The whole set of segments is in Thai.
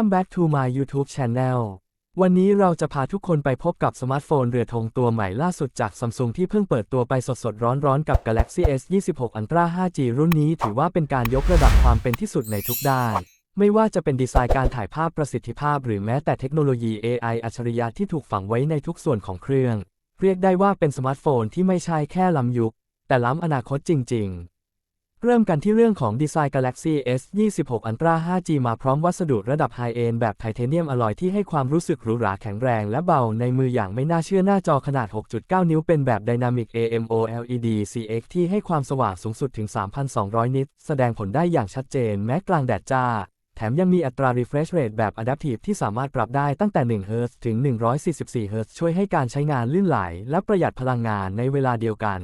Welcome back to my YouTube channel วันนี้เราจะพาทุกคนไปพบกับสมาร์ทโฟนเรือธงตัวใหม่ล่าสุดจาก Samsung ที่เพิ่งเปิดตัวไปสดๆ ร้อนๆ กับ Galaxy S 26 Ultra 5G รุ่นนี้ถือว่าเป็นการยกระดับความเป็นที่สุดในทุกด้าน ไม่ว่าจะเป็นดีไซน์การถ่ายภาพประสิทธิภาพ หรือแม้แต่เทคโนโลยี AI อัจฉริยะที่ถูกฝังไว้ในทุกส่วนของเครื่อง เรียกได้ว่าเป็นสมาร์ทโฟนที่ไม่ใช่แค่ล้ำยุค แต่ล้ำอนาคตจริง ๆ เริ่มกันที่เรื่องของดีไซน์ Galaxy S 26 Ultra 5G มาพร้อมวัสดุระดับไฮเอนแบบไทเทเนียมอลลอยที่ให้ความรู้สึกหรูหราแข็งแรงและเบาในมืออย่างไม่น่าเชื่อหน้าจอขนาด 6.9 นิ้วเป็นแบบ Dynamic AMOLED CX ที่ให้ความสว่างสูงสุดถึง 3,200 นิตแสดงผลได้อย่างชัดเจนแม้กลางแดดจ้า แถมยังมีอัตรา refresh rate แบบ Adaptive ที่สามารถปรับได้ตั้งแต่1 Hz ถึง 144 Hz ช่วยให้การใช้งานลื่นไหล และประหยัดพลังงานในเวลาเดียวกัน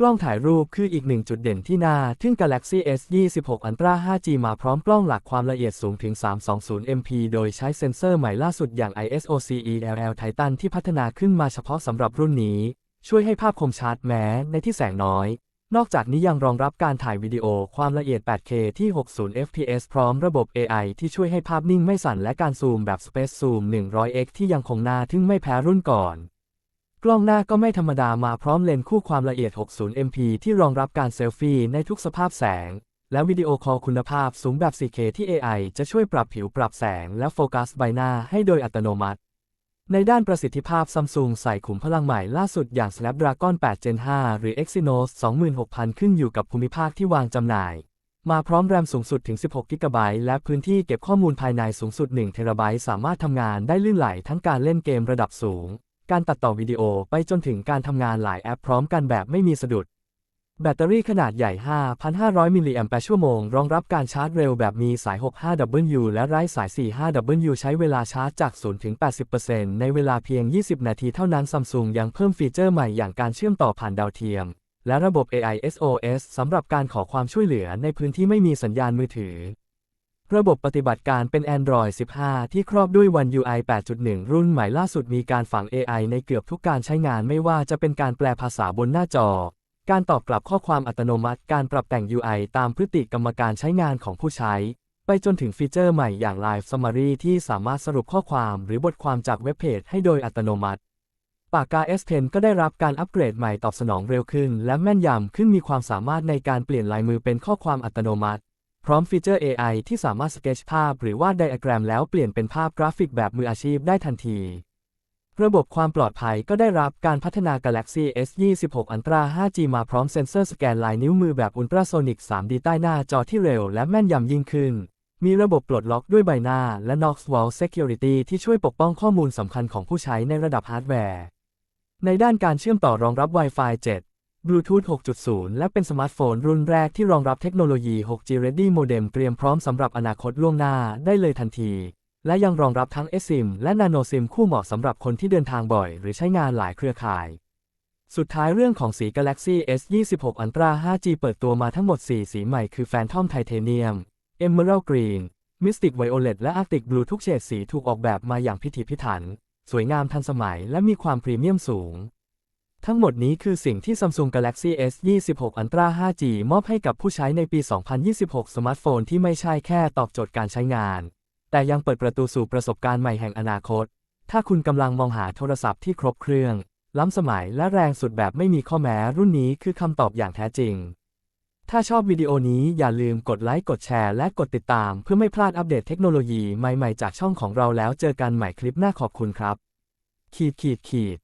กล้องถ่ายรูปคืออีกหนึ่งจุดเด่นที่น่าทึ่ง Galaxy S 26 Ultra 5G มาพร้อมกล้องหลักความละเอียดสูงถึง 320 MP โดยใช้เซ็นเซอร์ใหม่ล่าสุดอย่าง ISO CELL Titan ที่พัฒนาขึ้นมาเฉพาะสำหรับรุ่นนี้ ช่วยให้ภาพคมชัดแม้ในที่แสงน้อย นอกจากนี้ยังรองรับการถ่ายวิดีโอความละเอียด 8K ที่ 60 fps พร้อมระบบ AI ที่ช่วยให้ภาพนิ่งไม่สั่นและการซูมแบบ Space Zoom 100x ที่ยังคงน่าทึ่งไม่แพ้รุ่นก่อน กล้องหน้าก็ไม่ธรรมดามาพร้อมเลนส์คู่ความละเอียด 60 MP ที่รองรับการเซลฟี่ในทุกสภาพแสง และวิดีโอคอลคุณภาพสูงแบบ 4K ที่ AI จะช่วยปรับผิวปรับแสงและโฟกัสใบหน้าให้โดยอัตโนมัติ ในด้านประสิทธิภาพซัมซุงใส่ขุมพลังใหม่ล่าสุดอย่าง Snapdragon 8 Gen 5 หรือ Exynos 26,000 ขึ้นอยู่กับภูมิภาคที่วางจำหน่าย มาพร้อมแรมสูงสุดถึง 16 g b และพื้นที่เก็บข้อมูลภายในสูงสุด1 t b สามารถทำงานได้ลื่นไหลทั้งการเล่นเกมระดับสูง การตัดต่อวิดีโอไปจนถึงการทำงานหลายแอปพร้อมกันแบบไม่มีสะดุด แบตเตอรี่ขนาดใหญ่ 5,500 มิลลิแอมแปร์ชั่วโมง รองรับการชาร์จเร็วแบบมีสาย 65W และไร้สาย 45W ใช้เวลาชาร์จจาก 0 ถึง 80%ในเวลาเพียง 20 นาทีเท่านั้นซัมซุงยังเพิ่มฟีเจอร์ใหม่อย่างการเชื่อมต่อผ่านดาวเทียม และระบบ AI SOS สำหรับการขอความช่วยเหลือในพื้นที่ไม่มีสัญญาณมือถือ ระบบปฏิบัติการเป็น Android 15 ที่ครอบด้วย One UI 8.1 รุ่นใหม่ล่าสุดมีการฝัง AI ในเกือบทุกการใช้งานไม่ว่าจะเป็นการแปลภาษาบนหน้าจอ การตอบกลับข้อความอัตโนมัติ การปรับแต่ง UI ตามพฤติกรรมการใช้งานของผู้ใช้ ไปจนถึงฟีเจอร์ใหม่อย่าง Live Summary ที่สามารถสรุปข้อความหรือบทความจากเว็บเพจให้โดยอัตโนมัติ ปากกา S Pen ก็ได้รับการอัปเกรดใหม่ตอบสนองเร็วขึ้น และแม่นยำขึ้นมีความสามารถในการเปลี่ยนลายมือเป็นข้อความอัตโนมัติ พร้อมฟีเจอร์ AI ที่สามารถสเกจภาพหรือวาดไดอะแกรมแล้วเปลี่ยนเป็นภาพกราฟิกแบบมืออาชีพได้ทันที ระบบความปลอดภัยก็ได้รับการพัฒนา Galaxy S 26 Ultra 5G มาพร้อมเซ็นเซอร์สแกนลายนิ้วมือแบบอุลตราโซนิก 3D ใต้หน้าจอที่เร็วและแม่นยำยิ่งขึ้น มีระบบปลดล็อกด้วยใบหน้าและ Knox Vault Security ที่ช่วยปกป้องข้อมูลสำคัญของผู้ใช้ในระดับฮาร์ดแวร์ ในด้านการเชื่อมต่อรองรับ Wi-Fi 7 Bluetooth 6.0 และเป็นสมาร์ทโฟนรุ่นแรกที่รองรับเทคโนโลยี 6G Ready Modem เตรียมพร้อมสำหรับอนาคตล่วงหน้าได้เลยทันที และยังรองรับทั้ง eSIM และ Nano SIM คู่เหมาะสำหรับคนที่เดินทางบ่อย หรือใช้งานหลายเครือข่าย สุดท้ายเรื่องของสี Galaxy S 26 Ultra 5G เปิดตัวมาทั้งหมด 4 สีใหม่คือ Phantom Titanium Emerald Green Mystic Violet และ Arctic Blue ทุกเฉดสีถูกออกแบบมาอย่างพิถีพิถัน สวยงามทันสมัยและมีความพรีเมียมสูง ทั้งหมดนี้คือสิ่งที่ Samsung Galaxy S 26 Ultra 5G มอบให้กับผู้ใช้ในปี 2026 สมาร์ทโฟนที่ไม่ใช่แค่ตอบโจทย์การใช้งาน แต่ยังเปิดประตูสู่ประสบการณ์ใหม่แห่งอนาคต ถ้าคุณกำลังมองหาโทรศัพท์ที่ครบเครื่อง ล้ำสมัยและแรงสุดแบบไม่มีข้อแม้รุ่นนี้คือคำตอบอย่างแท้จริง ถ้าชอบวิดีโอนี้อย่าลืมกดไลค์ กดแชร์ และกดติดตาม เพื่อไม่พลาดอัปเดตเทคโนโลยีใหม่ๆ จากช่องของเราแล้วเจอกันใหม่คลิปหน้าขอบคุณครับ ขีดขีดขีด